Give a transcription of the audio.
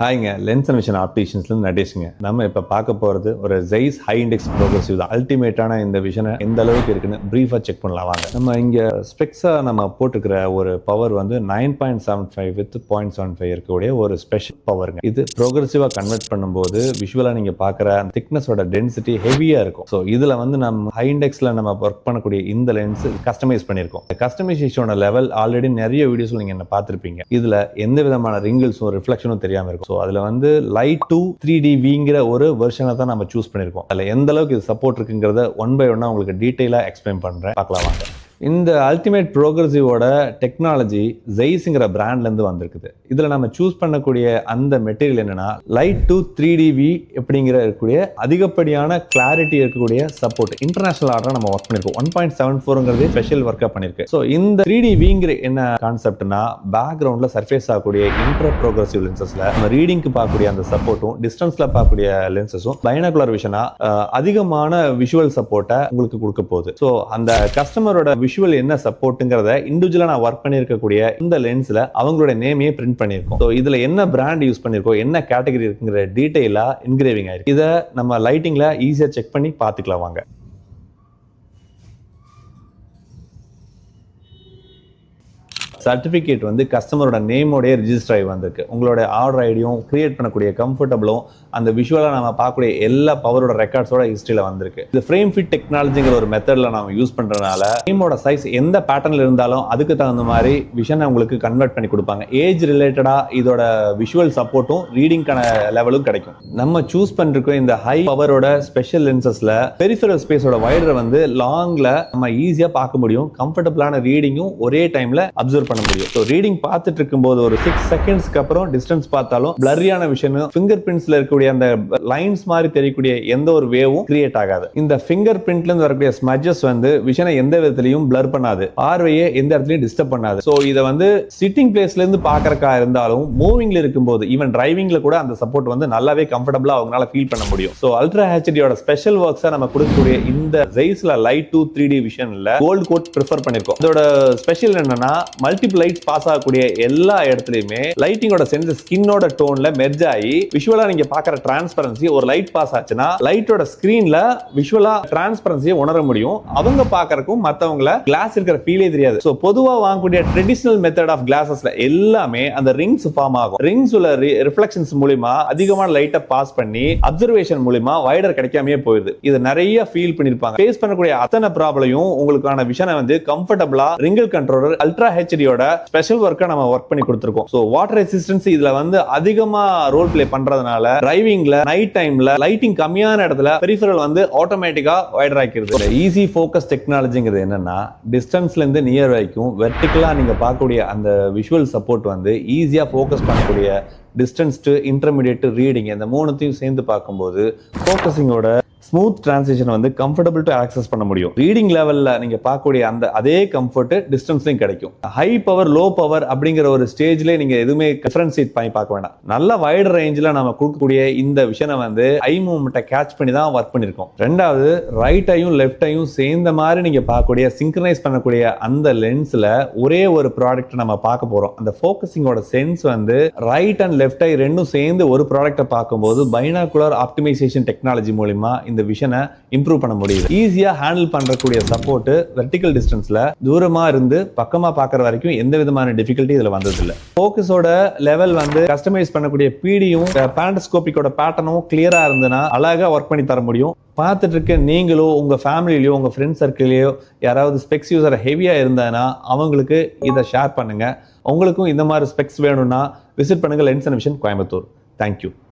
ஹாய்ங்க. Lens and vision ஆப்டிஷியன்ஸ்லேருந்து நடேஷுங்க. நம்ம இப்போ பார்க்க போகிறது ஒரு ஜெய்ஸ் ஹை இண்டெக்ஸ் ப்ரோக்ரஸிவ் தான். அல்டிமேட்டான இந்த விஷனை எந்த அளவுக்கு இருக்குன்னு ப்ரீஃபாக செக் பண்ணலாம் வாங்க. நம்ம இங்கே ஸ்பெக்ஸாக நம்ம போட்டுக்கிற ஒரு பவர் வந்து nine point seven five with point seven five இருக்கக்கூடிய ஒரு ஸ்பெஷல் பவருங்க இது ப்ரோக்ரஸிவாக கன்வெர்ட் பண்ணும்போது விஷுவலாக நீங்கள் பார்க்குற அந்த திக்னஸோட டென்சிட்டி ஹெவியாக இருக்கும். ஸோ இதில் வந்து நம்ம ஹை இண்டெக்ஸில் நம்ம ஒர்க் பண்ணக்கூடிய இந்த லென்ஸ் கஸ்டமைஸ் பண்ணியிருக்கோம். கஸ்டமைசேஷனோட லெவல் ஆல்ரெடி நிறைய வீடியோஸ் நீங்கள் என்ன பார்த்துருப்பீங்க. இதில் எந்த விதமான ரிங்கிள்ஸும் ரிஃப்ளெக்ஷனும் தெரியாமல் இருக்கும். ஸோ அதில் வந்து லைட் டூ த்ரீ டிவிங்கிற ஒரு வெர்ஷனை தான் நம்ம சூஸ் பண்ணியிருக்கோம். அதில் எந்த அளவுக்கு இது சப்போர்ட் இருக்குங்கிறத ஒன் பை ஒன்னாக உங்களுக்கு டீட்டெயிலாக எக்ஸ்பிளைன் பண்ணுறேன் பார்க்கலாம் வாங்க. இந்த அல்டிமேட் ப்ரோக்ரஸிவோட டெக்னாலஜி ஜெய்ஸுங்கிற பிராண்ட்லேருந்து வந்திருக்குது. இதில் நம்ம சூஸ் பண்ணக்கூடிய அந்த மெட்டீரியல் என்னென்னா லைட் டூ த்ரீ டிவி அப்படிங்கிற இருக்கக்கூடிய அதிகப்படியான கிளாரிட்டி இருக்கக்கூடிய சப்போர்ட் இன்டர்நேஷனல் ஆர்டர் நம்ம ஒர்க் பண்ணியிருக்கோம் ஒன் பாயிண்ட் செவன் ஃபோருங்கிறது ஸ்பெஷல் ஒர்க்காக பண்ணியிருக்கு ஸோ இந்த த்ரீ டிவிங்கிற என்ன கான்செப்ட்னா பேக்ரவுண்டில் சர்ஃபேஸ் ஆகக்கூடிய இன்ட்ரோ ப்ரோக்ரஸிவ் லென்சஸில் நம்ம ரீடிங்க்கு பார்க்கக்கூடிய அந்த சப்போர்ட்டும் டிஸ்டன்ஸில் பார்க்கக்கூடிய லென்சஸும் பைனாகுலர் விஷனாக அதிகமான விஷுவல் சப்போர்ட்டை உங்களுக்கு கொடுக்க போகுது. ஸோ அந்த கஸ்டமரோட விஷுவல் என்ன சப்போர்ட்டுங்கிறத இண்டிவிஜுவலாக நான் ஒர்க் பண்ணியிருக்கக்கூடிய இந்த லென்ஸில் அவங்களோட நேமையே பிரிண்ட் பண்ணியிருக்கோம். ஸோ இதில் என்ன பிராண்ட் யூஸ் பண்ணியிருக்கோம் என்ன கேட்டகரி இருக்குங்கிற டீட்டெயிலாக இன்கிரேவிங் ஆயிருக்கு. இதை நம்ம லைட்டிங்கில் ஈஸியாக செக் பண்ணி பார்த்துக்கலாம் வாங்க. சர்டிஃபிகேட் வந்து கஸ்டமரோட நேமோடய ரிஜிஸ்டர் ஆகி வந்திருக்கு. உங்களோட ஆர்டர் ஐடியும் கிரியேட் பண்ணக்கூடிய கம்ஃபர்டபுளும் அந்த விஷுவலாக நம்ம பார்க்கக்கூடிய எல்லா பவரோட ரெக்கார்ட்ஸோட ஹிஸ்ட்ரியில் வந்திருக்கு. இந்த ஃப்ரேம் ஃபிட் டெக்னாலஜிங்கிற ஒரு மெத்தடில் நம்ம யூஸ் பண்ணுறதுனால ஃப்ரேமோட சைஸ் எந்த பேட்டர்னில் இருந்தாலும் அதுக்கு தகுந்த மாதிரி விஷனை உங்களுக்கு கன்வெர்ட் பண்ணி கொடுப்பாங்க. ஏஜ் ரிலேட்டடாக இதோட விஷுவல் சப்போர்ட்டும் ரீடிங்கான லெவலும் கிடைக்கும். நம்ம சூஸ் பண்ணிருக்க இந்த ஹை பவரோட ஸ்பெஷல் லென்சஸில் பெரிஃபரல் ஸ்பேஸோட வயரை வந்து லாங்கில் நம்ம ஈஸியாக பார்க்க முடியும். கம்ஃபர்டபுளான ரீடிங்கும் ஒரே டைமில் அப்சர்வ் பண்ண முடியும். ஸோ ரீடிங் பார்த்துட்டு இருக்கும்போது ஒரு சிக்ஸ் செகண்ட்ஸ்க்கு அப்புறம் டிஸ்டன்ஸ் பார்த்தாலும் பிளரியான விஷயம் ஃபிங்கர் பிரிண்ட்ஸ்ல இருக்கக்கூடிய அந்த லைன்ஸ் மாதிரி தெரியக்கூடிய எந்த ஒரு வேவும் கிரியேட் ஆகாது. இந்த ஃபிங்கர் பிரிண்ட்ல இருந்து வரக்கூடிய ஸ்மஜஸ் வந்து விஷனை எந்த விதத்திலையும் பிளர் பண்ணாது. பார்வையை எந்த இடத்துலையும் டிஸ்டர்ப் பண்ணாது. ஸோ இதை வந்து சிட்டிங் பிளேஸ்ல இருந்து பார்க்கறக்கா இருந்தாலும் மூவிங்ல இருக்கும்போது ஈவன் டிரைவிங்ல கூட அந்த சப்போர்ட் வந்து நல்லாவே கம்ஃபர்டபுளா அவங்களால ஃபீல் பண்ண முடியும். ஸோ அல்ட்ரா ஹெச்டியோட ஸ்பெஷல் ஒர்க்ஸா நம்ம கொடுக்கக்கூடிய இந்த ஜெய்ஸ்ல லைட் டூ த்ரீ டி விஷன்ல கோல்டு கோட் ப்ரிஃபர் பண்ணிருக்கோம். இதோட ஸ்பெஷல் என்னன்னா மல்டி மல்டிபிள் லைட் பாஸ் ஆகக்கூடிய எல்லா இடத்துலயுமே லைட்டிங்கோட சென்ஸ் ஸ்கின்னோட டோன்ல மெர்ஜ் ஆகி விஷுவலா நீங்க பாக்குற டிரான்ஸ்பரன்சி ஒரு லைட் பாஸ் ஆச்சுன்னா லைட்டோட ஸ்கிரீன்ல விஷுவலா டிரான்ஸ்பரன்சியை உணர முடியும். அவங்க பாக்குறக்கும் மத்தவங்கள கிளாஸ் இருக்கிற ஃபீலே தெரியாது. ஸோ பொதுவா வாங்கக்கூடிய ட்ரெடிஷனல் மெத்தட் ஆஃப் கிளாஸஸ்ல எல்லாமே அந்த ரிங்ஸ் ஃபார்ம் ஆகும். ரிங்ஸ் உள்ள ரிஃப்ளெக்ஷன்ஸ் மூலியமா அதிகமான லைட்டை பாஸ் பண்ணி அப்சர்வேஷன் மூலியமா வைடர் கிடைக்காமயே போயிருது. இது நிறைய ஃபீல் பண்ணிருப்பாங்க. ஃபேஸ் பண்ணக்கூடிய அத்தனை ப்ராப்ளமும் உங்களுக்கான விஷனை வந்து கம்ஃபர்டபுளா ரிங்கிள் கண்ட்ரோலர் அல்ட்ரா ஹெச்டியோட ஸ்பெஷல் ஒர்க்கை நம்ம ஒர்க் பண்ணி கொடுத்துருக்கோம். ஸோ வாட்டர் ரெசிஸ்டன்ஸ் இதுல வந்து அதிகமா ரோல் பிளே பண்றதுனால டிரைவிங்ல நைட் டைம்ல லைட்டிங் கம்மியான இடத்துல பெரிஃபரல் வந்து ஆட்டோமேட்டிக்கா வைடர் ஆக்கிடுது ஈஸி ஃபோக்கஸ் டெக்னாலஜிங்கிறது என்னன்னா டிஸ்டன்ஸ்ல இருந்து நியர் வரைக்கும் வெர்டிகலா நீங்க பார்க்கக்கூடிய அந்த விஷுவல் சப்போர்ட் வந்து ஈஸியா ஃபோக்கஸ் பண்ணக்கூடிய டிஸ்டன்ஸ் டு இன்டர்மீடியட் ரீடிங் இந்த மூணுத்தையும் சேர்ந்து பார்க்கும்போது ஃபோக்கஸிங்கோட ஸ்மூத் டிரான்சிஷன் வந்து கம்ஃபர்டபுள் டு ஆக்சஸ் பண்ண முடியும். ரீடிங் லெவலில் நீங்கள் பார்க்கக்கூடிய அந்த அதே கம்ஃபர்ட் டிஸ்டன்ஸ்லையும் கிடைக்கும். ஹை பவர் லோ பவர் அப்படிங்கிற ஒரு ஸ்டேஜ்லேயே நீங்கள் எதுவுமே டிஃபரன்சியேட் பண்ணி பார்க்க வேண்டாம் நல்ல வைடு ரேஞ்சில் நம்ம கொடுக்கக்கூடிய இந்த விஷயம் வந்து ஐ மூமெண்ட்டை கேட்ச் பண்ணி தான் ஒர்க் பண்ணியிருக்கோம் ரெண்டாவது ரைட்டையும் லெஃப்டையும் சேர்ந்த மாதிரி நீங்கள் பார்க்கக்கூடிய சிங்க்ரனைஸ் பண்ணக்கூடிய அந்த லென்ஸில் ஒரே ஒரு ப்ராடக்ட் நம்ம பார்க்க போகிறோம் அந்த ஃபோக்கஸிங்கோட சென்ஸ் வந்து ரைட் அண்ட் லெஃப்ட் ஐ ரெண்டும் சேர்ந்து ஒரு ப்ராடக்ட்டை பார்க்கும்போது பைனாகுலர் ஆப்டிமைசேஷன் டெக்னாலஜி மூலிமா இந்த விஷனை இம்ப்ரூவ் பண்ண முடியுது. ஈஸியாக ஹேண்டில் பண்ணுறக்கூடிய சப்போர்ட் வெர்டிக்கல் டிஸ்டன்ஸில் தூரமாக இருந்து பக்கமாக பார்க்குற வரைக்கும் எந்த விதமான டிஃபிகல்ட்டி இதில் வந்ததில்லை. ஃபோக்கஸோட லெவல் வந்து கஸ்டமைஸ் பண்ணக்கூடிய பீடியும் பேண்டஸ்கோபிக்கோட பேட்டர்னும் கிளியராக இருந்ததுன்னா அழகாக ஒர்க் பண்ணி தர முடியும். பார்த்துட்டு இருக்க நீங்களோ உங்கள் ஃபேமிலிலையோ உங்கள் ஃப்ரெண்ட் சர்க்கிளையோ யாராவது ஸ்பெக்ஸ் யூஸர் ஹெவியாக இருந்தாங்கன்னா அவங்களுக்கு இதை ஷேர் பண்ணுங்கள் உங்களுக்கும் இந்த மாதிரி ஸ்பெக்ஸ் வேணும்னா விசிட் பண்ணுங்க lens and vision Coimbatore thank you